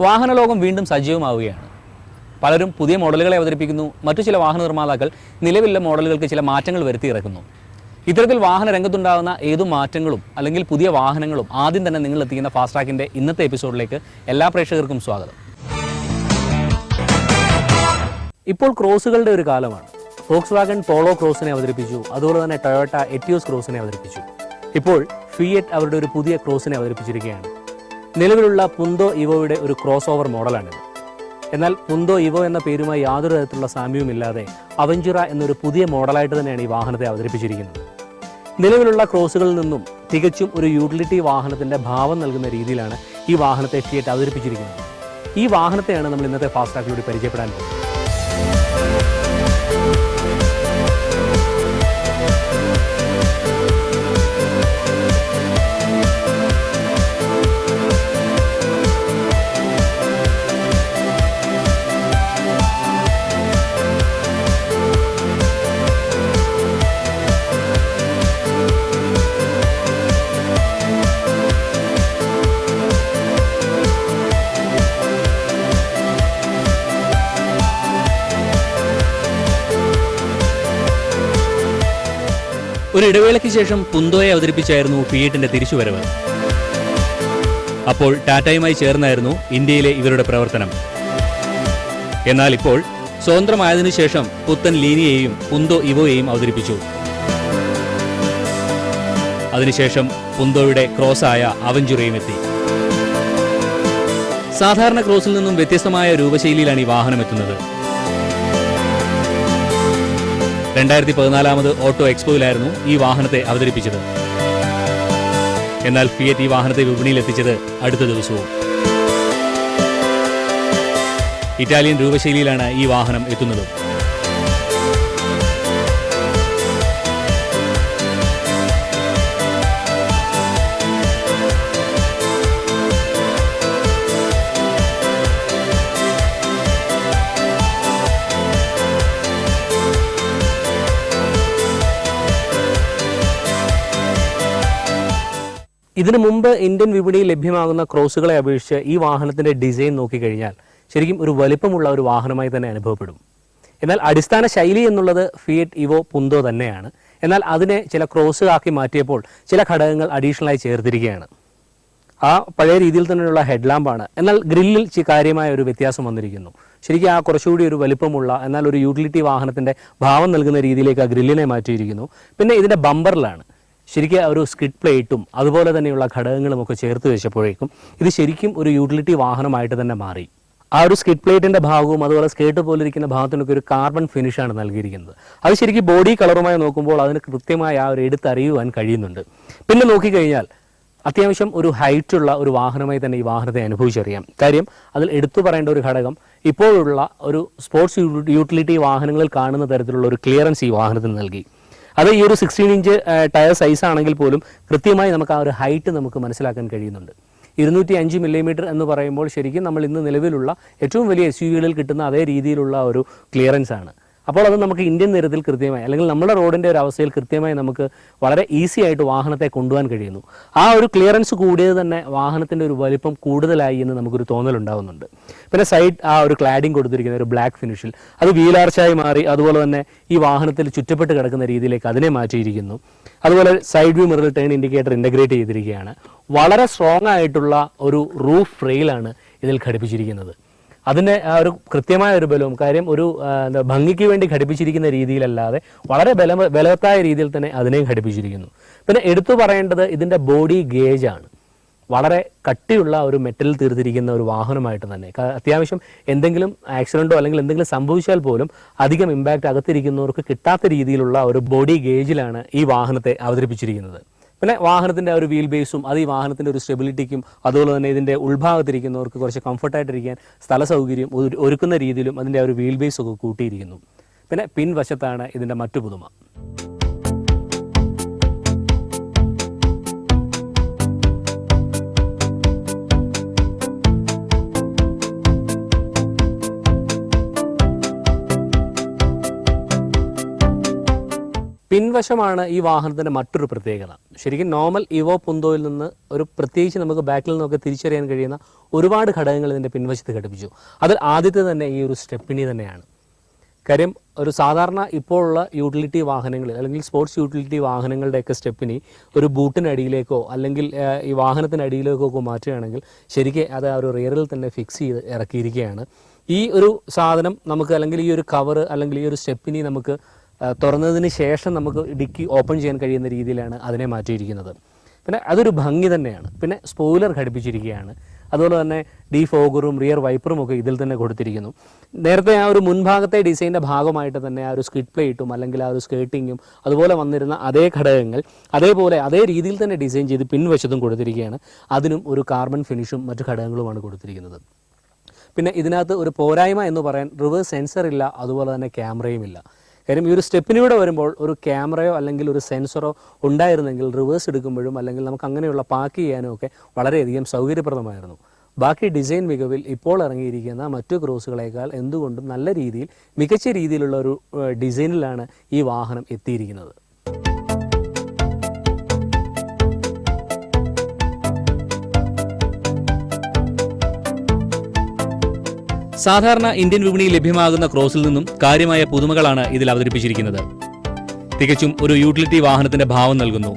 വാഹന ലോകം വീണ്ടും സജീവമാവുകയാണ്. പലരും പുതിയ മോഡലുകളെ അവതരിപ്പിക്കുന്നു. മറ്റു ചില വാഹന നിർമ്മാതാക്കൾ നിലവിലുള്ള മോഡലുകൾക്ക് ചില മാറ്റങ്ങൾ വരുത്തി ഇറക്കുന്നു. ഇത്തരത്തിൽ വാഹന രംഗത്തുണ്ടാകുന്ന ഏതു മാറ്റങ്ങളും അല്ലെങ്കിൽ പുതിയ വാഹനങ്ങളും ആദ്യം തന്നെ നിങ്ങൾ എത്തിക്കുന്ന ഫാസ്റ്റ് ഇന്നത്തെ എപ്പിസോഡിലേക്ക് എല്ലാ പ്രേക്ഷകർക്കും സ്വാഗതം. ഇപ്പോൾ ക്രോസുകളുടെ ഒരു കാലമാണ്. ഫോക്സ് വാഗൺ പോളോ ക്രോസിനെ അവതരിപ്പിച്ചു. അതുപോലെ തന്നെ ടൊയോട്ട എറ്റിയോസ് ക്രോസിനെ അവതരിപ്പിച്ചു. ഇപ്പോൾ ഫിയറ്റ് അവരുടെ ഒരു പുതിയ ക്രോസിനെ അവതരിപ്പിച്ചിരിക്കുകയാണ്. നിലവിലുള്ള പുന്തോ ഇവോയുടെ ഒരു ക്രോസ് ഓവർ മോഡലാണിത്. എന്നാൽ പുന്തോ ഇവോ എന്ന പേരുമായി യാതൊരു തരത്തിലുള്ള സാമ്യവുമില്ലാതെ അവഞ്ചുറ എന്നൊരു പുതിയ മോഡലായിട്ട് തന്നെയാണ് ഈ വാഹനത്തെ അവതരിപ്പിച്ചിരിക്കുന്നത്. നിലവിലുള്ള ക്രോസുകളിൽ നിന്നും തികച്ചും ഒരു യൂട്ടിലിറ്റി വാഹനത്തിന്റെ ഭാവം നൽകുന്ന രീതിയിലാണ് ഈ വാഹനത്തെ ഫിയറ്റ് അവതരിപ്പിച്ചിരിക്കുന്നത്. ഈ വാഹനത്തെയാണ് നമ്മൾ ഇന്നത്തെ ഫാസ്റ്റ് പരിചയപ്പെടാൻ പോകുന്നത്. ഒരു ഇടവേളയ്ക്ക് ശേഷം പുന്തോയെ അവതരിപ്പിച്ചായിരുന്നു ഫിയറ്റിന്റെ തിരിച്ചുവരവ്. അപ്പോൾ ടാറ്റയുമായി ചേർന്നായിരുന്നു ഇന്ത്യയിലെ ഇവരുടെ പ്രവർത്തനം. എന്നാൽ ഇപ്പോൾ സ്വതന്ത്രമായതിനു ശേഷം പുത്തൻ ലീനിയെയും പുന്തോ ഇവോയെയും അവതരിപ്പിച്ചു. അതിനുശേഷം പുന്തോയുടെ ക്രോസായ അവഞ്ചുറയും എത്തി. സാധാരണ ക്രോസിൽ നിന്നും വ്യത്യസ്തമായ രൂപശൈലിയിലാണ് ഈ വാഹനം എത്തുന്നത് രണ്ടായിരത്തി പതിനാലാമത് ഓട്ടോ എക്സ്പോയിലായിരുന്നു ഈ വാഹനത്തെ അവതരിപ്പിച്ചത്. എന്നാൽ ഫിയറ്റ് ഈ വാഹനത്തെ വിപണിയിൽ എത്തിച്ചത് അടുത്ത ദിവസവും. ഇറ്റാലിയൻ രൂപശൈലിയിലാണ് ഈ വാഹനം എത്തുന്നത്. ഇതിനു മുമ്പ് ഇന്ത്യൻ വിപണിയിൽ ലഭ്യമാകുന്ന ക്രോസുകളെ അപേക്ഷിച്ച് ഈ വാഹനത്തിന്റെ ഡിസൈൻ നോക്കിക്കഴിഞ്ഞാൽ ശരിക്കും ഒരു വലിപ്പമുള്ള ഒരു വാഹനമായി തന്നെ അനുഭവപ്പെടും. എന്നാൽ അടിസ്ഥാന ശൈലി എന്നുള്ളത് ഫിയറ്റ് ഇവോ പുന്തോ തന്നെയാണ്. എന്നാൽ അതിനെ ചില ക്രോസ് ആക്കി മാറ്റിയപ്പോൾ ചില ഘടകങ്ങൾ അഡീഷണലായി ചേർത്തിരിക്കുകയാണ്. ആ പഴയ രീതിയിൽ തന്നെയുള്ള ഹെഡ് ലാമ്പാണ് എന്നാൽ ഗ്രില്ലിൽ കാര്യമായ ഒരു വ്യത്യാസം വന്നിരിക്കുന്നു. ശരിക്കും ആ കുറച്ചുകൂടി ഒരു വലിപ്പമുള്ള എന്നാൽ ഒരു യൂട്ടിലിറ്റി വാഹനത്തിന്റെ ഭാവം നൽകുന്ന രീതിയിലേക്ക് ആ ഗ്രില്ലിനെ മാറ്റിയിരിക്കുന്നു. പിന്നെ ഇതിന്റെ ബമ്പറിലാണ് ശരിക്കും ഒരു സ്കിഡ് പ്ലേറ്റും അതുപോലെ തന്നെയുള്ള ഘടകങ്ങളും ഒക്കെ ചേർത്ത് വെച്ചപ്പോഴേക്കും ഇത് ശരിക്കും ഒരു യൂട്ടിലിറ്റി വാഹനമായിട്ട് തന്നെ മാറി. ആ ഒരു സ്കിഡ് പ്ലേറ്റിന്റെ ഭാഗവും അതുപോലെ സ്കേർട്ട് പോലെ ഇരിക്കുന്ന ഭാഗത്തിനൊക്കെ ഒരു കാർബൺ ഫിനിഷാണ് നൽകിയിരിക്കുന്നത്. അത് ശരിക്കും ബോഡി കളറുമായി നോക്കുമ്പോൾ അതിന് കൃത്യമായി ആ ഒരു എടുത്തറിയുവാൻ കഴിയുന്നുണ്ട്. പിന്നെ നോക്കിക്കഴിഞ്ഞാൽ അത്യാവശ്യം ഒരു ഹൈറ്റ് ഉള്ള ഒരു വാഹനമായി തന്നെ ഈ വാഹനത്തെ അനുഭവിച്ചറിയാം. കാര്യം അതിൽ എടുത്തു പറയേണ്ട ഒരു ഘടകം ഇപ്പോഴുള്ള ഒരു സ്പോർട്സ് യൂട്ടിലിറ്റി വാഹനങ്ങളിൽ കാണുന്ന തരത്തിലുള്ള ഒരു ക്ലിയറൻസ് ഈ വാഹനത്തിന് നൽകി. അത് ഈ ഒരു സിക്സ്റ്റീൻ ഇഞ്ച് ടയർ സൈസ് ആണെങ്കിൽ പോലും കൃത്യമായി നമുക്ക് ആ ഒരു ഹൈറ്റ് നമുക്ക് മനസ്സിലാക്കാൻ കഴിയുന്നുണ്ട്. ഇരുന്നൂറ്റി അഞ്ച് മില്ലിമീറ്റർ എന്ന് പറയുമ്പോൾ ശരിക്കും നമ്മൾ ഇന്ന് നിലവിലുള്ള ഏറ്റവും വലിയ എസ് യു വികളിൽ കിട്ടുന്ന അതേ രീതിയിലുള്ള ഒരു ക്ലിയറൻസ് ആണ്. അപ്പോൾ അത് നമുക്ക് ഇന്ത്യൻ നിരത്തിൽ കൃത്യമായി അല്ലെങ്കിൽ നമ്മുടെ റോഡിന്റെ ഒരു അവസ്ഥയിൽ കൃത്യമായി നമുക്ക് വളരെ ഈസി ആയിട്ട് വാഹനത്തെ കൊണ്ടുപോകാൻ കഴിയുന്നു. ആ ഒരു ക്ലിയറൻസ് കൂടിയത് തന്നെ വാഹനത്തിന്റെ ഒരു വലിപ്പം കൂടുതലായി എന്ന് നമുക്കൊരു തോന്നലുണ്ടാവുന്നുണ്ട് പിന്നെ സൈഡ് ആ ഒരു ക്ലാഡിങ് കൊടുത്തിരിക്കുന്ന ഒരു ബ്ലാക്ക് ഫിനിഷിൽ അത് വീലാർച്ചായി മാറി അതുപോലെ തന്നെ ഈ വാഹനത്തിൽ ചുറ്റപ്പെട്ട് കിടക്കുന്ന രീതിയിലേക്ക് അതിനെ മാറ്റിയിരിക്കുന്നു. അതുപോലെ side view mirror turn indicator integrate ചെയ്തിരിക്കുകയാണ്. വളരെ സ്ട്രോങ് ആയിട്ടുള്ള ഒരു റൂഫ് റെയിലാണ് ഇതിൽ ഘടിപ്പിച്ചിരിക്കുന്നത്. അതിന്റെ ഒരു കൃത്യമായ ഒരു ബലവും കാര്യം ഒരു എന്താ ഭംഗിക്ക് വേണ്ടി ഘടിപ്പിച്ചിരിക്കുന്ന രീതിയിലല്ലാതെ വളരെ ബല ബലവത്തായ രീതിയിൽ തന്നെ അതിനെയും ഘടിപ്പിച്ചിരിക്കുന്നു. പിന്നെ എടുത്തു പറയേണ്ടത് ഇതിന്റെ ബോഡി ഗേജ് ആണ് വളരെ കട്ടിയുള്ള ഒരു മെറ്റലിൽ തീർത്തിരിക്കുന്ന ഒരു വാഹനമായിട്ട് തന്നെ. അത്യാവശ്യം എന്തെങ്കിലും ആക്സിഡന്റോ അല്ലെങ്കിൽ എന്തെങ്കിലും സംഭവിച്ചാൽ പോലും അധികം ഇമ്പാക്റ്റ് അകത്തിരിക്കുന്നവർക്ക് കിട്ടാത്ത രീതിയിലുള്ള ഒരു ബോഡി ഗേജിലാണ് ഈ വാഹനത്തെ അവതരിപ്പിച്ചിരിക്കുന്നത്. പിന്നെ വാഹനത്തിന്റെ ഒരു വീൽ ബേസും അത് ഈ വാഹനത്തിന്റെ ഒരു സ്റ്റെബിലിറ്റിക്കും അതുപോലെ തന്നെ ഇതിന്റെ ഉൾഭാഗത്തിരിക്കുന്നവർക്ക് കുറച്ച് കംഫർട്ടായിട്ടിരിക്കാൻ സ്ഥല സൗകര്യം ഒരു- ഒരുക്കുന്ന രീതിയിലും അതിന്റെ ഒരു വീൽ ബേസ് ഒക്കെ കൂട്ടിയിരിക്കുന്നു. പിന്നെ പിൻവശത്താണ് ഇതിന്റെ മറ്റു പുതുമ. പിൻവശമാണ് ഈ വാഹനത്തിന്റെ മറ്റൊരു പ്രത്യേകത. ശരിക്കും നോർമൽ ഇവോ പുന്തോയിൽ നിന്ന് ഒരു പ്രത്യേകിച്ച് നമുക്ക് ബാക്കിൽ നിന്നൊക്കെ തിരിച്ചറിയാൻ കഴിയുന്ന ഒരുപാട് ഘടകങ്ങൾ ഇതിന്റെ പിൻവശത്ത് ഘടിപ്പിച്ചു. അതിൽ ആദ്യത്തെ തന്നെ ഈ ഒരു സ്റ്റെപ്പിനി തന്നെയാണ്. കാര്യം ഒരു സാധാരണ ഇപ്പോഴുള്ള യൂട്ടിലിറ്റി വാഹനങ്ങളിൽ അല്ലെങ്കിൽ സ്പോർട്സ് യൂട്ടിലിറ്റി വാഹനങ്ങളുടെയൊക്കെ സ്റ്റെപ്പിനി ഒരു ബൂട്ടിനടിയിലേക്കോ അല്ലെങ്കിൽ ഈ വാഹനത്തിനടിയിലേക്കോ ഒക്കെ മാറ്റുകയാണെങ്കിൽ ശരിക്കും അത് ആ ഒരു റിയറിൽ തന്നെ ഫിക്സ് ചെയ്ത് ഇറക്കിയിരിക്കുകയാണ്. ഈ ഒരു സാധനം നമുക്ക് അല്ലെങ്കിൽ ഈ ഒരു കവർ അല്ലെങ്കിൽ ഈ ഒരു സ്റ്റെപ്പിനി നമുക്ക് തുറന്നതിന് ശേഷം നമുക്ക് ഡിക്കി ഓപ്പൺ ചെയ്യാൻ കഴിയുന്ന രീതിയിലാണ് അതിനെ മാറ്റിയിരിക്കുന്നത്. പിന്നെ അതൊരു ഭംഗി തന്നെയാണ്. പിന്നെ സ്പോയിലർ ഘടിപ്പിച്ചിരിക്കുകയാണ്. അതുപോലെ തന്നെ ഡീ ഫോഗറും റിയർ വൈപ്പറും ഒക്കെ ഇതിൽ തന്നെ കൊടുത്തിരിക്കുന്നു. നേരത്തെ ആ ഒരു മുൻഭാഗത്തെ ഡിസൈന്റെ ഭാഗമായിട്ട് തന്നെ ആ ഒരു സ്കിഡ് പ്ലേറ്റും അല്ലെങ്കിൽ ആ ഒരു സ്കേർട്ടിങ്ങും അതുപോലെ വന്നിരുന്ന അതേ ഘടകങ്ങൾ അതേപോലെ അതേ രീതിയിൽ തന്നെ ഡിസൈൻ ചെയ്ത് പിൻവശത്തും കൊടുത്തിരിക്കുകയാണ്. അതിനും ഒരു കാർബൺ ഫിനിഷും മറ്റു ഘടകങ്ങളുമാണ് കൊടുത്തിരിക്കുന്നത്. പിന്നെ ഇതിനകത്ത് ഒരു പോരായ്മ എന്ന് പറയാൻ റിവേഴ്സ് സെൻസർ ഇല്ല അതുപോലെ തന്നെ ക്യാമറയും ഇല്ല കാര്യം ഈ ഒരു സ്റ്റെപ്പിലൂടെ വരുമ്പോൾ ഒരു ക്യാമറയോ അല്ലെങ്കിൽ ഒരു സെൻസറോ ഉണ്ടായിരുന്നെങ്കിൽ റിവേഴ്സ് എടുക്കുമ്പോഴും അല്ലെങ്കിൽ നമുക്ക് അങ്ങനെയുള്ള പാക്ക് ചെയ്യാനും ഒക്കെ വളരെയധികം സൗകര്യപ്രദമായിരുന്നു. ബാക്കി ഡിസൈൻ മികവിൽ ഇപ്പോൾ ഇറങ്ങിയിരിക്കുന്ന മറ്റു ക്രോസുകളേക്കാൾ എന്തുകൊണ്ടും നല്ല രീതിയിൽ മികച്ച രീതിയിലുള്ള ഒരു ഡിസൈനിലാണ് ഈ വാഹനം എത്തിയിരിക്കുന്നത്. സാധാരണ ഇന്ത്യൻ വിപണിയിൽ ലഭ്യമാകുന്ന ക്രോസിൽ നിന്നും കാര്യമായ പുതുമകളാണ് ഇതിൽ അവതരിപ്പിച്ചിരിക്കുന്നത്. തികച്ചും ഒരു യൂട്ടിലിറ്റി വാഹനത്തിന്റെ ഭാവം നൽകുന്നു.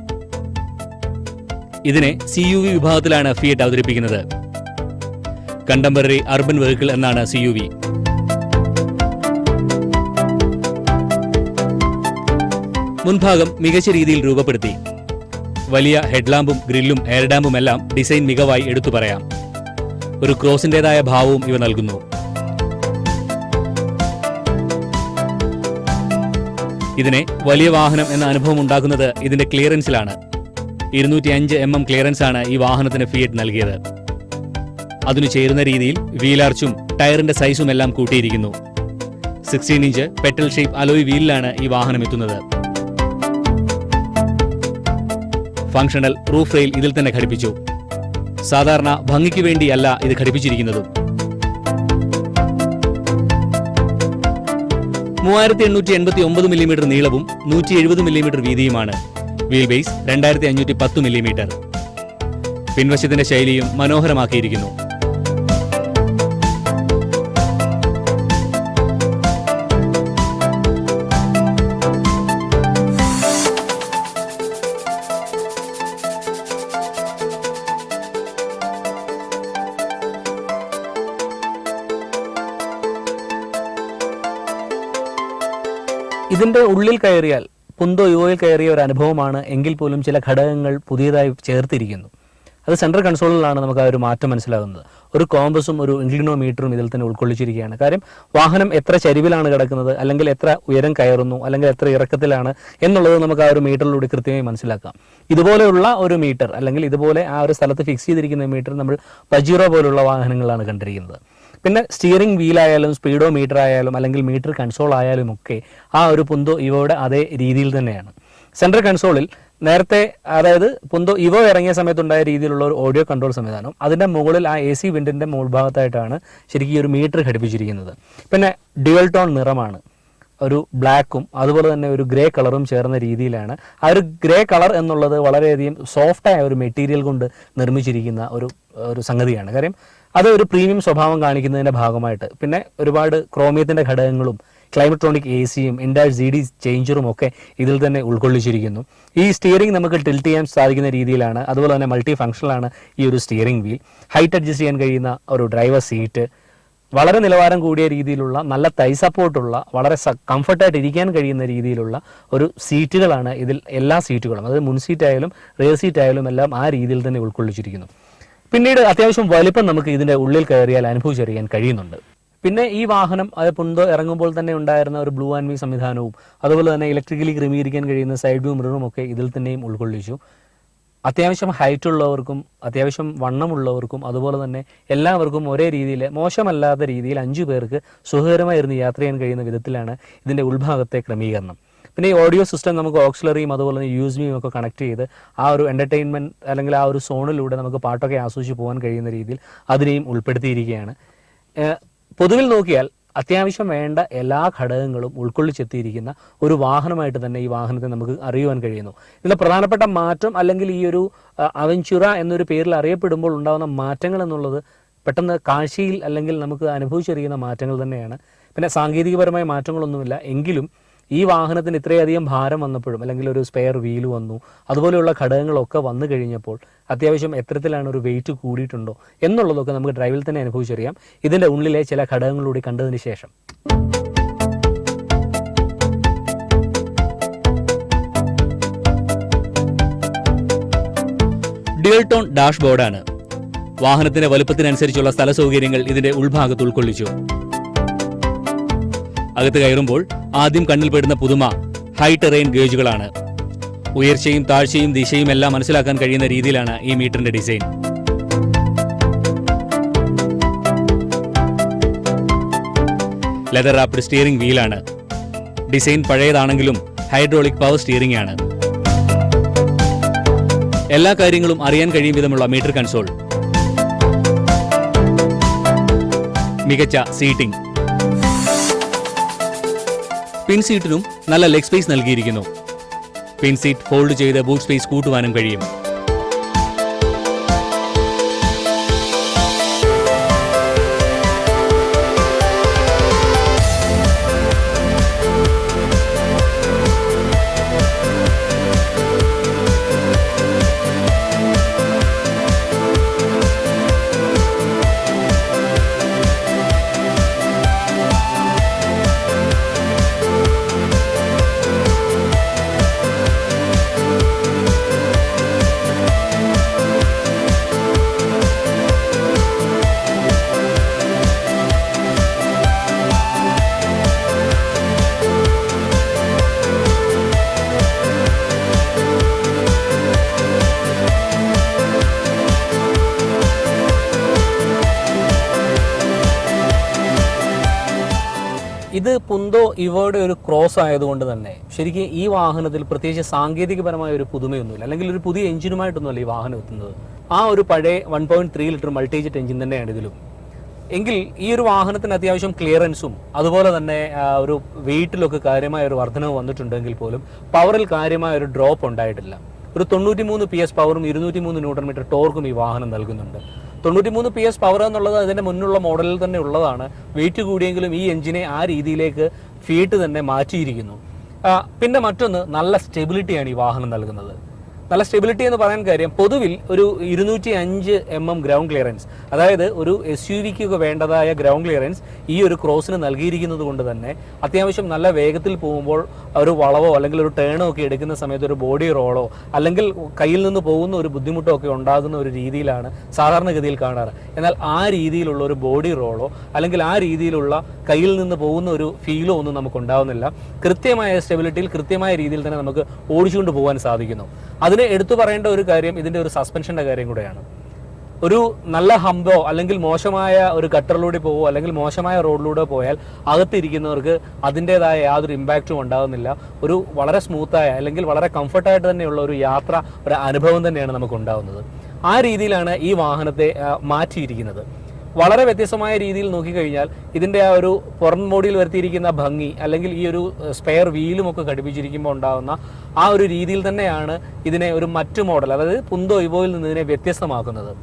ഇതിനെ സി യു വി വിഭാഗത്തിലാണ് ഫിയറ്റ് അവതരിപ്പിക്കുന്നത്. കണ്ടംപററി അർബൻ വെഹിക്കിൾ എന്നാണ് സി യു വി. മുൻഭാഗം മികച്ച രീതിയിൽ രൂപപ്പെടുത്തി. വലിയ ഹെഡ്ലാമ്പും ഗ്രില്ലും എയർഡാമ്പും എല്ലാം ഡിസൈൻ മികവായി എടുത്തു പറയാം. ഒരു ക്രോസിന്റേതായ ഭാവവും ഇവ നൽകുന്നു. ഇതിനെ വലിയ വാഹനം എന്ന അനുഭവം ഉണ്ടാക്കുന്നത് ഇതിന്റെ ക്ലിയറൻസിലാണ്. ഇരുന്നൂറ്റി അഞ്ച് എം എം ക്ലിയറൻസ് ആണ് ഈ വാഹനത്തിന് ഫിയറ്റ് നൽകിയത്. അതിനു ചേരുന്ന രീതിയിൽ വീലാർച്ചും ടയറിന്റെ സൈസും എല്ലാം കൂട്ടിയിരിക്കുന്നു. Sixteen inch petal shape alloy വീലിലാണ് ഈ വാഹനം എത്തുന്നത്. ഫംഗ്ഷണൽ റൂഫ് റെയിൽ ഇതിൽ തന്നെ ഘടിപ്പിച്ചു. സാധാരണ ഭംഗിക്ക് വേണ്ടിയല്ല ഇത് ഘടിപ്പിച്ചിരിക്കുന്നതും. മൂവായിരത്തി എണ്ണൂറ്റി എൺപത്തി ഒമ്പത് മില്ലിമീറ്റർ നീളവും നൂറ്റി എഴുപത് മില്ലിമീറ്റർ വീതിയുമാണ്. വീൽ ബേസ് രണ്ടായിരത്തി അഞ്ഞൂറ്റി പത്ത് മില്ലിമീറ്റർ. പിൻവശത്തിന്റെ ശൈലിയും മനോഹരമാക്കിയിരിക്കുന്നു. ഇതിന്റെ ഉള്ളിൽ കയറിയാൽ പുന്തോ യുവയിൽ കയറിയ ഒരു അനുഭവമാണ് എങ്കിൽ പോലും ചില ഘടകങ്ങൾ പുതിയതായി ചേർത്തിരിക്കുന്നു. അത് സെൻട്രൽ കൺസോളിലാണ് നമുക്ക് ആ ഒരു മാറ്റം മനസ്സിലാകുന്നത്. ഒരു കോമ്പസും ഒരു ഇൻക്ലിനോമീറ്ററും ഇതിൽ തന്നെ ഉൾക്കൊള്ളിച്ചിരിക്കുകയാണ്. കാര്യം വാഹനം എത്ര ചരിവിലാണ് കിടക്കുന്നത് അല്ലെങ്കിൽ എത്ര ഉയരം കയറുന്നു അല്ലെങ്കിൽ എത്ര ഇറക്കത്തിലാണ് എന്നുള്ളത് നമുക്ക് ആ ഒരു മീറ്ററിലൂടെ കൃത്യമായി മനസ്സിലാക്കാം. ഇതുപോലെയുള്ള ഒരു മീറ്റർ അല്ലെങ്കിൽ ഇതുപോലെ ആ ഒരു സ്ഥലത്ത് ഫിക്സ് ചെയ്തിരിക്കുന്ന മീറ്റർ നമ്മൾ പജീറോ പോലുള്ള വാഹനങ്ങളാണ് കണ്ടിരിക്കുന്നത്. പിന്നെ സ്റ്റിയറിംഗ് വീലായാലും സ്പീഡോ മീറ്റർ ആയാലും അല്ലെങ്കിൽ മീറ്റർ കൺസോൾ ആയാലും ഒക്കെ ആ ഒരു പുന്തോ ഇവയുടെ അതേ രീതിയിൽ തന്നെയാണ്. സെൻട്രൽ കൺസോളിൽ നേരത്തെ അതായത് പുന്തോ ഇവോ ഇറങ്ങിയ സമയത്തുണ്ടായ രീതിയിലുള്ള ഒരു ഓഡിയോ കൺട്രോൾ സംവിധാനം അതിന്റെ മുകളിൽ ആ എ സി വിൻഡിന്റെ മുൾഭാഗത്തായിട്ടാണ് ശരിക്കും ഈ ഒരു മീറ്റർ ഘടിപ്പിച്ചിരിക്കുന്നത്. പിന്നെ ഡ്യുവൽ ടോൺ നിറമാണ്. ഒരു ബ്ലാക്കും അതുപോലെ തന്നെ ഒരു ഗ്രേ കളറും ചേർന്ന രീതിയിലാണ്. ആ ഒരു ഗ്രേ കളർ എന്നുള്ളത് വളരെയധികം സോഫ്റ്റായ ഒരു മെറ്റീരിയൽ കൊണ്ട് നിർമ്മിച്ചിരിക്കുന്ന ഒരു ഒരു സംഗതിയാണ്. കാര്യം അത് ഒരു പ്രീമിയം സ്വഭാവം കാണിക്കുന്നതിന്റെ ഭാഗമായിട്ട്. പിന്നെ ഒരുപാട് ക്രോമിയത്തിന്റെ ഘടകങ്ങളും ക്ലൈമട്രോണിക് എ സിയും ഇൻഡാഷ് ജി ഡി ചേഞ്ചറും ഒക്കെ ഇതിൽ തന്നെ ഉൾക്കൊള്ളിച്ചിരിക്കുന്നു. ഈ സ്റ്റിയറിംഗ് നമുക്ക് ടിൽറ്റ് ചെയ്യാൻ സാധിക്കുന്ന രീതിയിലാണ്. അതുപോലെ തന്നെ മൾട്ടി ഫംഗ്ഷനിലാണ് ഈ ഒരു സ്റ്റിയറിംഗ് വീൽ ഹൈറ്റ് അഡ്ജസ്റ്റ് ചെയ്യാൻ കഴിയുന്ന ഒരു ഡ്രൈവർ സീറ്റ് വളരെ നിലവാരം കൂടിയ രീതിയിലുള്ള നല്ല തൈ സപ്പോർട്ടുള്ള വളരെ കംഫർട്ടായിട്ട് ഇരിക്കാൻ കഴിയുന്ന രീതിയിലുള്ള ഒരു സീറ്റുകളാണ് ഇതിൽ എല്ലാ സീറ്റുകളും അതായത് മുൻ സീറ്റ് ആയാലും റിയർ സീറ്റ് ആയാലും എല്ലാം ആ രീതിയിൽ തന്നെ ഉൾക്കൊള്ളിച്ചിരിക്കുന്നു. പിന്നീട് അത്യാവശ്യം വലിപ്പം നമുക്ക് ഇതിന്റെ ഉള്ളിൽ കയറിയാൽ അനുഭവിച്ചറിയാൻ കഴിയുന്നുണ്ട്. പിന്നെ ഈ വാഹനം അത് പുന്തോ ഇറങ്ങുമ്പോൾ തന്നെ ഉണ്ടായിരുന്ന ഒരു ബ്ലൂ ആൻഡ് വി സംവിധാനവും അതുപോലെ തന്നെ ഇലക്ട്രിക്കലി ക്രമീകരിക്കാൻ കഴിയുന്ന സൈഡ് വ്യൂ മിററും ഒക്കെ ഇതിൽ തന്നെയും ഉൾക്കൊള്ളിച്ചു. അത്യാവശ്യം ഹൈറ്റ് ഉള്ളവർക്കും അത്യാവശ്യം വണ്ണമുള്ളവർക്കും അതുപോലെ തന്നെ എല്ലാവർക്കും ഒരേ രീതിയിൽ മോശമല്ലാത്ത രീതിയിൽ അഞ്ചു പേർക്ക് സുഖകരമായിരുന്നു യാത്ര ചെയ്യാൻ കഴിയുന്ന വിധത്തിലാണ് ഇതിന്റെ ഉൾഭാഗത്തെ ക്രമീകരണം. പിന്നെ ഈ ഓഡിയോ സിസ്റ്റം നമുക്ക് ഓക്സിലറിയും അതുപോലെ തന്നെ യു ഒക്കെ കണക്ട് ചെയ്ത് ആ ഒരു എന്റർടൈൻമെന്റ് അല്ലെങ്കിൽ ആ ഒരു സോണിലൂടെ നമുക്ക് പാട്ടൊക്കെ ആസ്വദിച്ച് പോകാൻ കഴിയുന്ന രീതിയിൽ അതിനെയും ഉൾപ്പെടുത്തിയിരിക്കുകയാണ്. പൊതുവിൽ നോക്കിയാൽ അത്യാവശ്യം വേണ്ട എല്ലാ ഘടകങ്ങളും ഉൾക്കൊള്ളിച്ചെത്തിയിരിക്കുന്ന ഒരു വാഹനമായിട്ട് തന്നെ ഈ വാഹനത്തെ നമുക്ക് അറിയുവാൻ കഴിയുന്നു. ഇതിലെ പ്രധാനപ്പെട്ട മാറ്റം അല്ലെങ്കിൽ ഈ ഒരു അവഞ്ചുറ എന്നൊരു പേരിൽ അറിയപ്പെടുമ്പോൾ ഉണ്ടാകുന്ന മാറ്റങ്ങൾ എന്നുള്ളത് പെട്ടെന്ന് കാഴ്ചയിൽ അല്ലെങ്കിൽ നമുക്ക് അനുഭവിച്ചറിയുന്ന മാറ്റങ്ങൾ തന്നെയാണ്. പിന്നെ സാങ്കേതികപരമായ മാറ്റങ്ങളൊന്നുമില്ല. എങ്കിലും ഈ വാഹനത്തിന് ഇത്രയധികം ഭാരം വന്നപ്പോഴും അല്ലെങ്കിൽ ഒരു സ്പെയർ വീൽ വന്നു അതുപോലെയുള്ള ഘടകങ്ങളൊക്കെ വന്നു കഴിഞ്ഞപ്പോൾ അത്യാവശ്യം എത്തരത്തിലാണ് ഒരു വെയിറ്റ് കൂടിയിട്ടുണ്ടോ എന്നുള്ളതൊക്കെ നമുക്ക് ഡ്രൈവിൽ തന്നെ അനുഭവിച്ചറിയാം. ഇതിന്റെ ഉള്ളിലെ ചില ഘടകങ്ങളൂടി കണ്ടതിന് ശേഷം. ഡ്യുവൽ ടോൺ ഡാഷ്ബോർഡാണ് വാഹനത്തിന്റെ വലുപ്പത്തിനനുസരിച്ചുള്ള സ്ഥല സൗകര്യങ്ങൾ ഇതിന്റെ ഉൾഭാഗത്ത് ഉൾക്കൊള്ളിച്ചു. അകത്ത് കയറുമ്പോൾ ആദ്യം കണ്ണിൽപ്പെടുന്ന പുതുമ ഹൈ ടെറൈൻ ഗേജുകളാണ് ഉയർച്ചയും താഴ്ചയും ദിശയും എല്ലാം മനസ്സിലാക്കാൻ കഴിയുന്ന രീതിയിലാണ് ഈ മീറ്ററിന്റെ ഡിസൈൻ. ലെതർ റാപ്പിഡ് സ്റ്റിയറിംഗ് വീലാണ് ഡിസൈൻ പഴയതാണെങ്കിലും ഹൈഡ്രോളിക് പവർ സ്റ്റിയറിംഗ് ആണ്. എല്ലാ കാര്യങ്ങളും അറിയാൻ കഴിയും വിധമുള്ള മീറ്റർ കൺസോൾ. മികച്ച സീറ്റിംഗ് പിൻ സീറ്റിനും നല്ല ലെഗ് സ്പേസ് നൽകിയിരിക്കുന്നു. പിൻസീറ്റ് ഫോൾഡ് ചെയ്ത് ബൂട്ട് സ്പേസ് കൂട്ടുവാനും കഴിയും. ഇത് പുന്തോ ഇവയുടെ ഒരു ക്രോസ് ആയതുകൊണ്ട് തന്നെ ശരിക്കും ഈ വാഹനത്തിൽ പ്രത്യേകിച്ച് സാങ്കേതികപരമായ ഒരു പുതുമയൊന്നുമില്ല. അല്ലെങ്കിൽ ഒരു പുതിയ എഞ്ചിനുമായിട്ടൊന്നുമല്ല ഈ വാഹനം എത്തുന്നത്. ആ ഒരു പഴയ one point three litre multijet engine തന്നെയാണ് ഇതിലും. എങ്കിൽ ഈ ഒരു വാഹനത്തിന് അത്യാവശ്യം ക്ലിയറൻസും അതുപോലെ തന്നെ ഒരു വെയിറ്റിലൊക്കെ കാര്യമായ ഒരു വർധനവ് വന്നിട്ടുണ്ടെങ്കിൽ പോലും പവറിൽ കാര്യമായ ഒരു ഡ്രോപ്പ് ഉണ്ടായിട്ടില്ല. ഒരു തൊണ്ണൂറ്റി മൂന്ന് പി എസ് പവറും ഇരുന്നൂറ്റി മൂന്ന് ന്യൂട്ടൺ മീറ്റർ ടോർക്കും ഈ വാഹനം നൽകുന്നുണ്ട്. തൊണ്ണൂറ്റി മൂന്ന് പി എസ് പവർ എന്നുള്ളത് അതിന്റെ മുന്നുള്ള മോഡലിൽ തന്നെ ഉള്ളതാണ്. വെയിറ്റ് കൂടിയെങ്കിലും ഈ എഞ്ചിനെ ആ രീതിയിലേക്ക് ഫീറ്റ് തന്നെ മാറ്റിയിരിക്കുന്നു. പിന്നെ മറ്റൊന്ന് നല്ല സ്റ്റെബിലിറ്റിയാണ് ഈ വാഹനം നൽകുന്നത്. നല്ല സ്റ്റെബിലിറ്റി എന്ന് പറയാൻ കാര്യം പൊതുവിൽ ഒരു ഇരുന്നൂറ്റി അഞ്ച് എം എം ഗ്രൗണ്ട് ക്ലിയറൻസ് അതായത് ഒരു എസ് യു വിക്ക് വേണ്ടതായ ഗ്രൗണ്ട് ക്ലിയറൻസ് ഈ ഒരു ക്രോസിന് നൽകിയിരിക്കുന്നത് കൊണ്ട് തന്നെ അത്യാവശ്യം നല്ല വേഗത്തിൽ പോകുമ്പോൾ ഒരു വളവോ അല്ലെങ്കിൽ ഒരു ടേണോ ഒക്കെ എടുക്കുന്ന സമയത്ത് ഒരു ബോഡി റോളോ അല്ലെങ്കിൽ കയ്യിൽ നിന്ന് പോകുന്ന ഒരു ബുദ്ധിമുട്ടോ ഒക്കെ ഉണ്ടാകുന്ന ഒരു രീതിയിലാണ് സാധാരണഗതിയിൽ കാണാറ്. എന്നാൽ ആ രീതിയിലുള്ള ഒരു ബോഡി റോളോ അല്ലെങ്കിൽ ആ രീതിയിലുള്ള കയ്യിൽ നിന്ന് പോകുന്ന ഒരു ഫീലോ ഒന്നും നമുക്ക് ഉണ്ടാവുന്നില്ല. കൃത്യമായ സ്റ്റെബിലിറ്റിയിൽ കൃത്യമായ രീതിയിൽ തന്നെ നമുക്ക് ഓടിച്ചുകൊണ്ട് പോകാൻ സാധിക്കുന്നു. അതിന് എടുത്തു പറയേണ്ട ഒരു കാര്യം ഇതിന്റെ ഒരു സസ്പെൻഷന്റെ കാര്യം കൂടെയാണ്. ഒരു നല്ല ഹമ്പോ അല്ലെങ്കിൽ മോശമായ ഒരു ഗട്ടറിലൂടെ പോവോ അല്ലെങ്കിൽ മോശമായ റോഡിലൂടെ പോയാൽ അകത്തിരിക്കുന്നവർക്ക് അതിന്റെതായ യാതൊരു ഇമ്പാക്റ്റും ഉണ്ടാകുന്നില്ല ഒരു വളരെ സ്മൂത്തായ അല്ലെങ്കിൽ വളരെ കംഫർട്ടായിട്ട് തന്നെയുള്ള ഒരു യാത്ര ഒരു അനുഭവം തന്നെയാണ് നമുക്ക് ഉണ്ടാകുന്നത് ആ രീതിയിലാണ് ഈ വാഹനത്തെ മാറ്റിയിരിക്കുന്നത്. വളരെ വ്യത്യസ്തമായ രീതിയിൽ നോക്കിക്കഴിഞ്ഞാൽ ഇതിന്റെ ആ ഒരു പുറം മോഡിയിൽ വരുത്തിയിരിക്കുന്ന ഭംഗി അല്ലെങ്കിൽ ഈ ഒരു സ്പെയർ വീലും ഒക്കെ ഘടിപ്പിച്ചിരിക്കുമ്പോൾ ഉണ്ടാകുന്ന ആ ഒരു രീതിയിൽ തന്നെയാണ് ഇതിനെ ഒരു മറ്റു മോഡൽ അതായത് പുന്തോ ഇവോയിൽ നിന്ന് ഇതിനെ വ്യത്യസ്തമാക്കുന്നത്.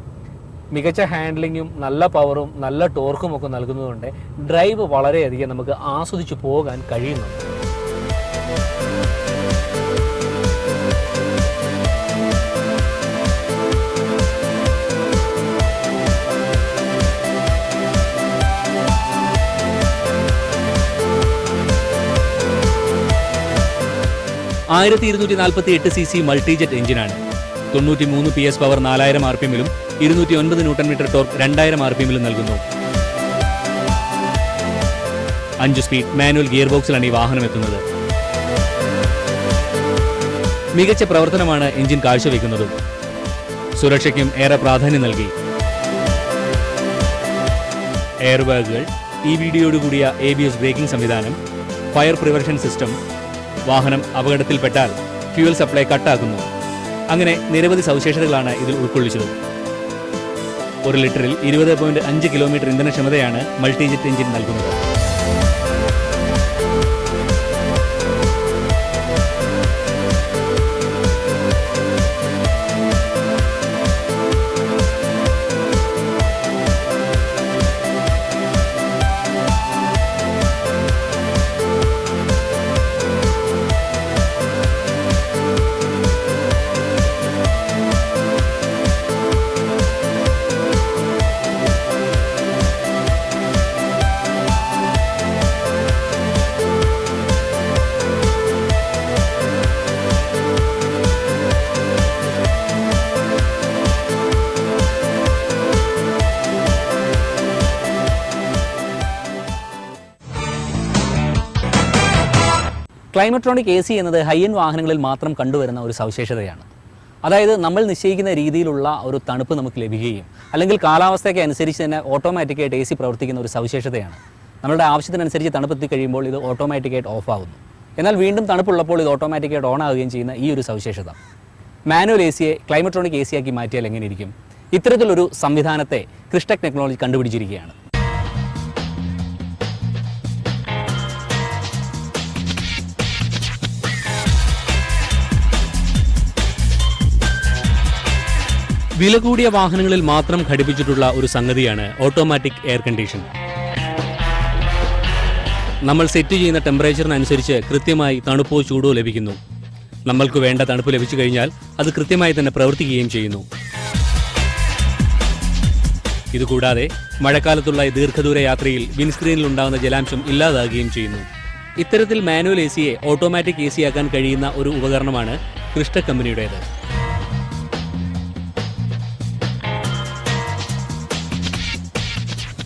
മികച്ച ഹാൻഡ്ലിങ്ങും നല്ല പവറും നല്ല ടോർക്കും ഒക്കെ നൽകുന്നതുകൊണ്ട് ഡ്രൈവ് വളരെയധികം നമുക്ക് ആസ്വദിച്ച് പോകാൻ കഴിയുന്നുണ്ട്. ആയിരത്തി ഇരുന്നൂറ്റി നാൽപ്പത്തി എട്ട് സി സി മൾട്ടിജെറ്റ് എഞ്ചിനാണ്. തൊണ്ണൂറ്റി മൂന്ന് പി എസ് പവർ നാലായിരം ആർ പി എമ്മിലും ഇരുന്നൂറ്റി ഒൻപത് ന്യൂട്ടൺ മീറ്റർ ടോർക്ക് രണ്ടായിരം ആർ പി എമ്മിലും നൽകുന്നു. അഞ്ച് സ്പീഡ് മാനുവൽ ഗിയർ ബോക്സിലാണ് ഈ വാഹനം എത്തുന്നത്. മികച്ച പ്രവർത്തനമാണ് എഞ്ചിൻ കാഴ്ചവെക്കുന്നതും. സുരക്ഷയ്ക്കും ഏറെ പ്രാധാന്യം നൽകി. എയർ ബാഗുകൾ ഈ വീഡിയോയോടുകൂടിയ എ ബി എസ് ബ്രേക്കിംഗ് സംവിധാനം ഫയർ പ്രിവെൻഷൻ സിസ്റ്റം വാഹനം അപകടത്തിൽപ്പെട്ടാൽ ഫ്യൂവൽ സപ്ലൈ കട്ടാക്കുന്നു. അങ്ങനെ നിരവധി സവിശേഷതകളാണ് ഇതിൽ ഉൾക്കൊള്ളിച്ചത്. ഒരു ലിറ്ററിൽ ഇരുപത് പോയിന്റ് അഞ്ച് കിലോമീറ്റർ ഇന്ധനക്ഷമതയാണ് മൾട്ടിജെറ്റ് എഞ്ചിൻ നൽകുന്നത്. ക്ലൈമട്രോണിക് എ സി എന്നത് ഹൈ എൻ വാഹനങ്ങളിൽ മാത്രം കണ്ടുവരുന്ന ഒരു സവിശേഷതയാണ്. അതായത് നമ്മൾ നിശ്ചയിക്കുന്ന രീതിയിലുള്ള ഒരു തണുപ്പ് നമുക്ക് ലഭിക്കുകയും അല്ലെങ്കിൽ കാലാവസ്ഥയ്ക്ക് അനുസരിച്ച് തന്നെ ഓട്ടോമാറ്റിക്കായിട്ട് എ സി പ്രവർത്തിക്കുന്ന ഒരു സവിശേഷതയാണ്. നമ്മുടെ ആവശ്യത്തിനനുസരിച്ച് തണുപ്പെത്തി കഴിയുമ്പോൾ ഇത് ഓട്ടോമാറ്റിക്കായിട്ട് ഓഫ് ആകുന്നു എന്നാൽ വീണ്ടും തണുപ്പുള്ളപ്പോൾ ഇത് ഓട്ടോമാറ്റിക്കായിട്ട് ഓൺ ആവുകയും ചെയ്യുന്ന ഈ ഒരു സവിശേഷത. മാനുവൽ എ സിയെ ക്ലൈമട്രോണിക് എ സി ആക്കി മാറ്റിയാൽ എങ്ങനെയിരിക്കും ഇത്തരത്തിലൊരു സംവിധാനത്തെ ക്രിസ്റ്റക് ടെക്നോളജി കണ്ടുപിടിച്ചിരിക്കുകയാണ്. വില കൂടിയ വാഹനങ്ങളിൽ മാത്രം ഘടിപ്പിച്ചിട്ടുള്ള ഒരു സംഗതിയാണ് ഓട്ടോമാറ്റിക് എയർ കണ്ടീഷൻ നമ്മൾ സെറ്റ് ചെയ്യുന്ന ടെമ്പറേച്ചറിനനുസരിച്ച് കൃത്യമായി തണുപ്പോ ചൂടോ ലഭിക്കുന്നു. നമ്മൾക്ക് വേണ്ട തണുപ്പ് ലഭിച്ചു കഴിഞ്ഞാൽ അത് കൃത്യമായി തന്നെ പ്രവർത്തിക്കുകയും ചെയ്യുന്നു. ഇതുകൂടാതെ മഴക്കാലത്തുള്ള ദീർഘദൂര യാത്രയിൽ വിൻസ്ക്രീനിൽ ഉണ്ടാകുന്ന ജലാംശം ഇല്ലാതാകുകയും ചെയ്യുന്നു. ഇത്തരത്തിൽ മാനുവൽ എ സിയെ ഓട്ടോമാറ്റിക് എ സി ആക്കാൻ കഴിയുന്ന ഒരു ഉപകരണമാണ് കൃഷ്ണ കമ്പനിയുടേത്.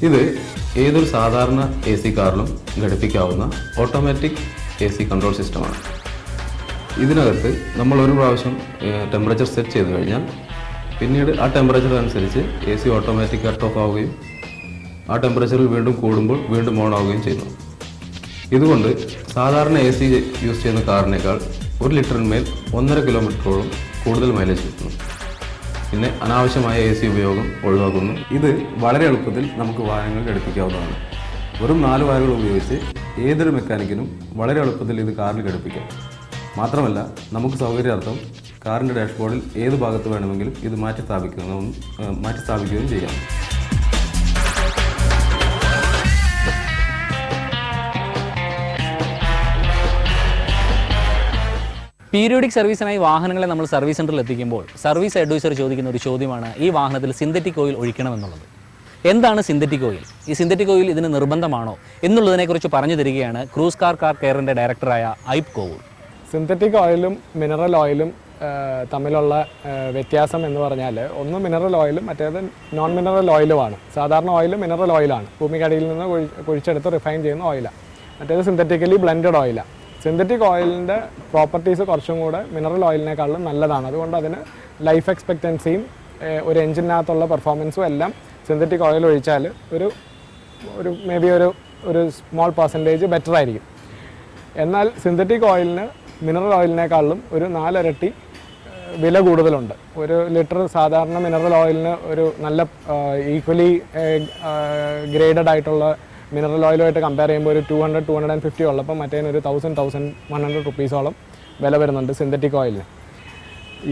ഇത് ഏതൊരു സാധാരണ എ സി കാറിലും ഘടിപ്പിക്കാവുന്ന ഓട്ടോമാറ്റിക് എ സി കൺട്രോൾ സിസ്റ്റമാണ്. ഇതിനകത്ത് നമ്മൾ ഒരു പ്രാവശ്യം ടെമ്പറേച്ചർ സെറ്റ് ചെയ്ത് കഴിഞ്ഞാൽ പിന്നീട് ആ ടെമ്പറേച്ചർ അനുസരിച്ച് A C automatic cut off ആവുകയും ആ ടെമ്പറേച്ചറിൽ വീണ്ടും കൂടുമ്പോൾ വീണ്ടും ഓൺ ആവുകയും ചെയ്യുന്നു. ഇതുകൊണ്ട് സാധാരണ എ സി യൂസ് ചെയ്യുന്ന കാറിനേക്കാൾ ഒരു ലിറ്ററിന്മേൽ ഒന്നര കിലോമീറ്ററോളം കൂടുതൽ മൈലേജ് കിട്ടുന്നു. പിന്നെ അനാവശ്യമായ എ സി ഉപയോഗം ഒഴിവാക്കുന്നു. ഇത് വളരെ എളുപ്പത്തിൽ നമുക്ക് വാഹനങ്ങൾ ഘടിപ്പിക്കാവുന്നതാണ്. വെറും നാല് വയറുകൾ ഉപയോഗിച്ച് ഏതൊരു മെക്കാനിക്കിനും വളരെ എളുപ്പത്തിൽ ഇത് കാറിൽ ഘടിപ്പിക്കാം. മാത്രമല്ല നമുക്ക് സൗകര്യാർത്ഥം കാറിന്റെ ഡാഷ്ബോർഡിൽ ഏത് ഭാഗത്ത് വേണമെങ്കിലും ഇത് മാറ്റി സ്ഥാപിക്കുന്നതും മാറ്റി സ്ഥാപിക്കുകയും ചെയ്യാം. പീരിയോഡിക് സർവീസിനായി വാഹനങ്ങളെ നമ്മൾ സർവീസ് സെന്ററിൽ എത്തിക്കുമ്പോൾ സർവീസ് അഡ്വൈസർ ചോദിക്കുന്ന ഒരു ചോദ്യമാണ് ഈ വാഹനത്തിൽ സിന്തറ്റിക് ഓയിൽ ഒഴിക്കണമെന്നുള്ളത്? എന്താണ് സിന്തറ്റിക് ഓയിൽ? ഈ സിന്തറ്റിക് ഓയിൽ ഇതിന് നിർബന്ധമാണോ എന്നുള്ളതിനെക്കുറിച്ച് പറഞ്ഞു തരികയാണ് ക്രൂസ് കാർ കാർ കെയറിന്റെ ഡയറക്ടറായ ഐപ് കോവൂർ സിന്തറ്റിക് ഓയിലും മിനറൽ ഓയിലും തമ്മിലുള്ള വ്യത്യാസം എന്ന് പറഞ്ഞാൽ ഒന്ന് മിനറൽ ഓയിലും മറ്റേത് നോൺ മിനറൽ ഓയിലുമാണ് സാധാരണ ഓയിലും മിനറൽ ഓയിലാണ് ഭൂമിക്കടിയിൽ നിന്ന് കുഴി- കുഴിച്ചെടുത്ത് റിഫൈൻ ചെയ്യുന്ന ഓയിലാണ് മറ്റേത് സിന്തറ്റിക്കലി ബ്ലെൻഡഡ് ഓയിലാണ് സിന്തറ്റിക് ഓയിലിന്റെ പ്രോപ്പർട്ടീസ് കുറച്ചും കൂടെ മിനറൽ ഓയിലിനേക്കാളും നല്ലതാണ്. അതുകൊണ്ട് അതിന് ലൈഫ് എക്സ്പെക്റ്റൻസിയും ഒരു എഞ്ചിനകത്തുള്ള പെർഫോമൻസും എല്ലാം സിന്തറ്റിക് ഓയിൽ ഒഴിച്ചാൽ ഒരു ഒരു മേ ബി ഒരു ഒരു സ്മോൾ പെർസെന്റേജ് ബെറ്റർ ആയിരിക്കും. എന്നാൽ സിന്തറ്റിക് ഓയിലിന് മിനറൽ ഓയിലിനേക്കാളും ഒരു നാലിരട്ടി വില കൂടുതലുണ്ട്. ഒരു ലിറ്റർ സാധാരണ മിനറൽ ഓയിലിന് ഒരു നല്ല ഈക്വലി ഗ്രേഡഡ് ആയിട്ടുള്ള മിനറൽ ഓയിലുമായിട്ട് കമ്പയർ ചെയ്യുമ്പോൾ ഒരു two hundred two hundred and fifty ഉള്ളപ്പോൾ മറ്റേതിന് ഒരു തൗസൻഡ് തൗസൻഡ് വൺ ഹൺഡ്രഡ് റുപ്പീസോളം വില വരുന്നുണ്ട് സിന്തറ്റിക് ഓയിലിന്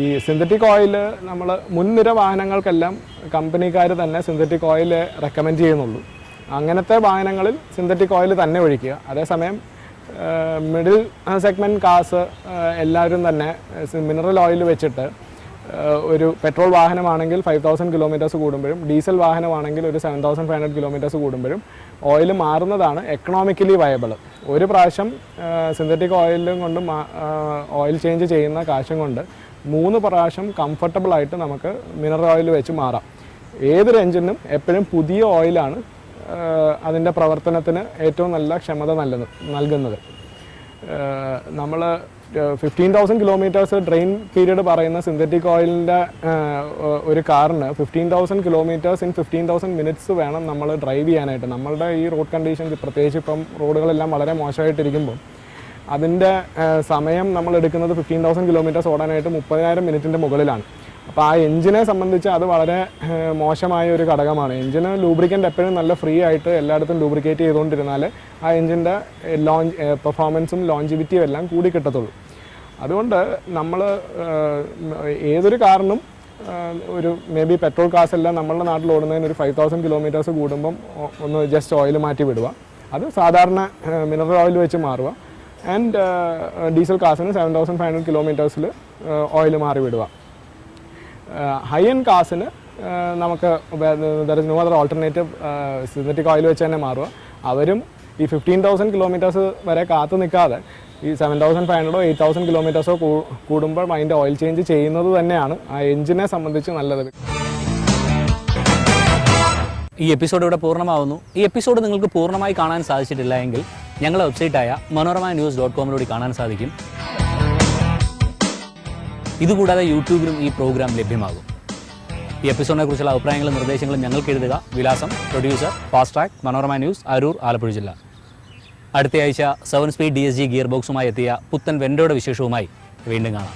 ഈ സിന്തറ്റിക് ഓയിൽ നമ്മൾ മുൻനിര വാഹനങ്ങൾക്കെല്ലാം കമ്പനിക്കാർ തന്നെ സിന്തറ്റിക് ഓയിൽ റെക്കമെൻഡ് ചെയ്യുന്നുള്ളൂ. അങ്ങനത്തെ വാഹനങ്ങളിൽ സിന്തറ്റിക് ഓയിൽ തന്നെ ഒഴിക്കുക. അതേസമയം മിഡിൽ സെഗ്മെന്റ് കാസ് എല്ലാവരും തന്നെ മിനറൽ ഓയിൽ വെച്ചിട്ട് ഒരു പെട്രോൾ വാഹനമാണെങ്കിൽ ഫൈവ് തൗസൻഡ് കിലോമീറ്റേഴ്സ് കൂടുമ്പോഴും ഡീസൽ വാഹനമാണെങ്കിൽ ഒരു seven thousand five hundred kilometres കൂടുമ്പോഴും ഓയിൽ മാറുന്നതാണ് എക്കണോമിക്കലി വയബിൾ ഒരു പ്രാവശ്യം സിന്തറ്റിക് ഓയിലും കൊണ്ട് ഓയിൽ ചേഞ്ച് ചെയ്യുന്ന കാശും കൊണ്ട് മൂന്ന് പ്രാവശ്യം കംഫർട്ടബിൾ ആയിട്ട് നമുക്ക് മിനറൽ ഓയിൽ വെച്ച് മാറാം. ഏതൊരു എഞ്ചിനും എപ്പോഴും പുതിയ ഓയിലാണ് അതിന്റെ പ്രവർത്തനത്തിന് ഏറ്റവും നല്ല ക്ഷമത നൽകുന്നത്. നമ്മൾ fifteen thousand kilometres drain period പറയുന്ന സിന്തറ്റിക് ഓയിലിന്റെ ഒരു കാറിന് fifteen thousand kilometres in fifteen thousand minutes വേണം നമ്മൾ ഡ്രൈവ് ചെയ്യാനായിട്ട്. നമ്മളുടെ ഈ റോഡ് കണ്ടീഷൻസ് പ്രത്യേകിച്ച് ഇപ്പം റോഡുകളെല്ലാം വളരെ മോശമായിട്ടിരിക്കുമ്പോൾ അതിന്റെ സമയം നമ്മൾ എടുക്കുന്നത് ഫിഫ്റ്റീൻ തൗസൻഡ് കിലോമീറ്റേഴ്സ് ഓടാനായിട്ട് മുപ്പതിനായിരം മിനിറ്റിന്റെ മുകളിലാണ്. അപ്പോൾ ആ എഞ്ചിനെ സംബന്ധിച്ച് അത് വളരെ മോശമായ ഒരു ഘടകമാണ്. എഞ്ചിന് ലൂബ്രിക്കന്റ് എപ്പോഴും നല്ല ഫ്രീ ആയിട്ട് എല്ലായിടത്തും ലൂബ്രിക്കേറ്റ് ചെയ്തുകൊണ്ടിരുന്നാൽ ആ എഞ്ചിന്റെ ലോഞ്ച് പെർഫോമൻസും ലോഞ്ചിവിറ്റിയും എല്ലാം കൂടി കിട്ടത്തുള്ളൂ. അതുകൊണ്ട് നമ്മൾ ഏതൊരു കാറിനും ഒരു മേ ബി പെട്രോൾ കാസെല്ലാം നമ്മളുടെ നാട്ടിൽ ഓടുന്നതിന് ഒരു ഫൈവ് തൗസൻഡ് കിലോമീറ്റേഴ്സ് കൂടുമ്പം ഒന്ന് ജസ്റ്റ് ഓയിൽ മാറ്റി വിടുക. അത് സാധാരണ മിനറൽ ഓയിൽ വെച്ച് മാറുക. ആൻഡ് ഡീസൽ കാസിന് സെവൻ തൗസൻഡ് ഫൈവ് ഹൺഡ്രഡ് കിലോമീറ്റേഴ്സിൽ ഓയിൽ മാറി വിടുക. ഹൈ എൻഡ് കാസിന് നമുക്ക് there no other alternative synthetic oil വെച്ച് തന്നെ മാറുക. അവരും ഈ ഫിഫ്റ്റീൻ തൗസൻഡ് കിലോമീറ്റേഴ്സ് വരെ കാത്തു നിൽക്കാതെ ഈ സെവൻ തൗസൻഡ് ഫൈവ് ഹൺഡ്രഡോ എയ്റ്റ് തൗസൻഡ് കിലോമീറ്റേഴ്സോ കൂടുമ്പോൾ അതിന്റെ ഓയിൽ ചേഞ്ച് ചെയ്യുന്നത് തന്നെയാണ് ആ എഞ്ചിനെ സംബന്ധിച്ച് നല്ലത്. ഈ എപ്പിസോഡ് ഇവിടെ പൂർണമാവുന്നു. ഈ എപ്പിസോഡ് നിങ്ങൾക്ക് പൂർണമായി കാണാൻ സാധിച്ചിട്ടില്ല എങ്കിൽ ഞങ്ങളുടെ വെബ്സൈറ്റായ മനോരമ ന്യൂസ് ഡോട്ട് കോമിലൂടെ കാണാൻ സാധിക്കും. ഇതുകൂടാതെ യൂട്യൂബിലും ഈ പ്രോഗ്രാം ലഭ്യമാകും. ഈ എപ്പിസോഡിനെ കുറിച്ചുള്ള അഭിപ്രായങ്ങളും നിർദ്ദേശങ്ങളും ഞങ്ങൾക്ക് എഴുതുക. വിലാസം producer fast track Manorama news Aroor Alappuzha ജില്ല. അടുത്തയാഴ്ച seven speed D S G gear ബോക്സുമായി എത്തിയ പുത്തൻ വെൻഡോയുടെ വിശേഷവുമായി വീണ്ടും കാണാം.